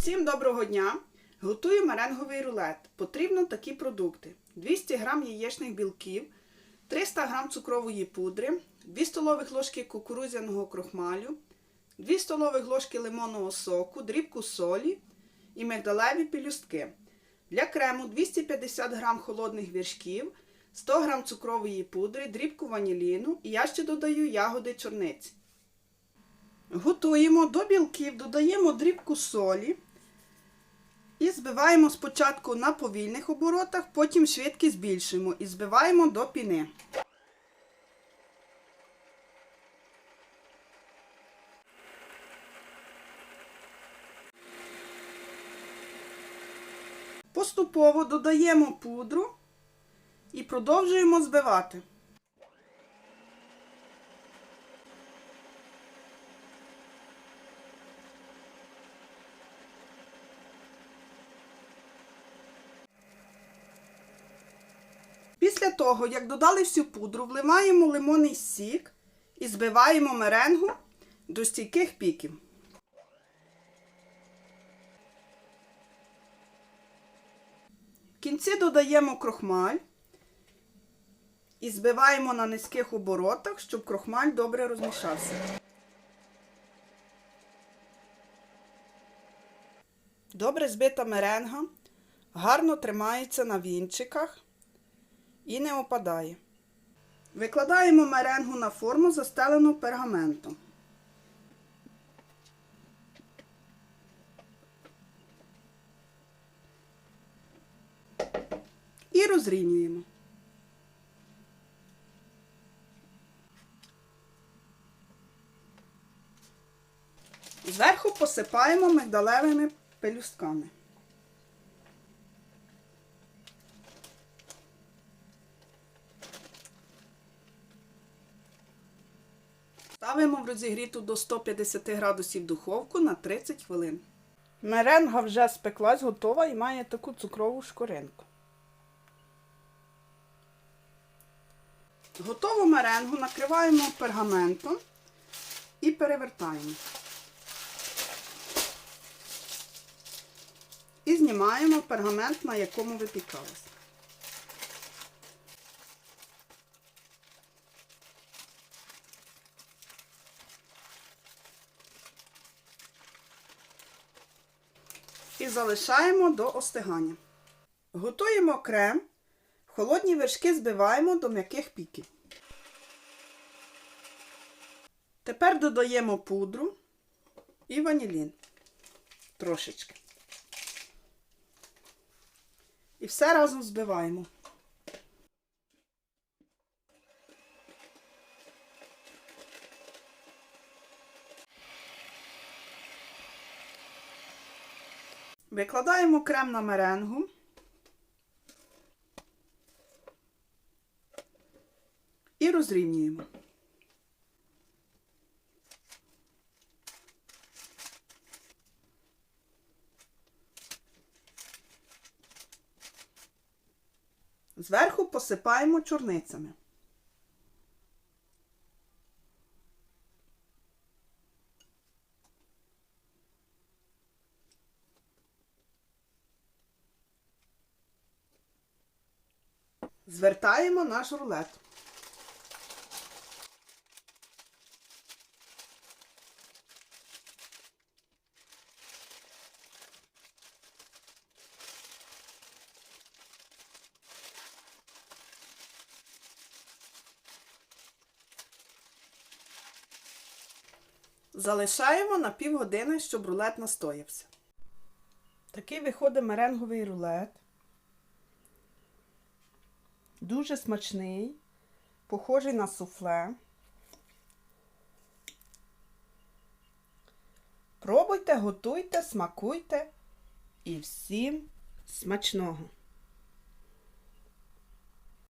Всім доброго дня! Готую меренговий рулет. Потрібно такі продукти: 200 г яєчних білків, 300 г цукрової пудри, 2 столових ложки кукурудзяного крохмалю, 2 столових ложки лимонного соку, дрібку солі і мигдалеві пелюстки. Для крему 250 г холодних віршків, 100 г цукрової пудри, дрібку ваніліну і я ще додаю ягоди чорниці. Готуємо до білків, додаємо дрібку солі і збиваємо спочатку на повільних оборотах, потім швидкість збільшуємо і збиваємо до піни. Поступово додаємо пудру і продовжуємо збивати. Після того, як додали всю пудру, вливаємо лимонний сік і збиваємо меренгу до стійких піків. В кінці додаємо крохмаль і збиваємо на низьких оборотах, щоб крохмаль добре розмішався. Добре збита меренга гарно тримається на вінчиках і не опадає. Викладаємо меренгу на форму, застелену пергаментом. І розрівнюємо. Зверху посипаємо мигдалевими пелюстками. Ставимо в розігріту до 150 градусів духовку на 30 хвилин. Меренга вже спеклась, готова і має таку цукрову шкоринку. Готову меренгу накриваємо пергаментом і перевертаємо. І знімаємо пергамент, на якому випікалось. І залишаємо до остигання. Готуємо крем. Холодні вершки збиваємо до м'яких піків. Тепер додаємо пудру і ванілін. Трошечки. І все разом збиваємо. Викладаємо крем на меренгу. І розрівнюємо. Зверху посипаємо чорницями. Звертаємо наш рулет. Залишаємо на півгодини, щоб рулет настоявся. Такий виходить меренговий рулет. Дуже смачний, похожий на суфле. Пробуйте, готуйте, смакуйте і всім смачного!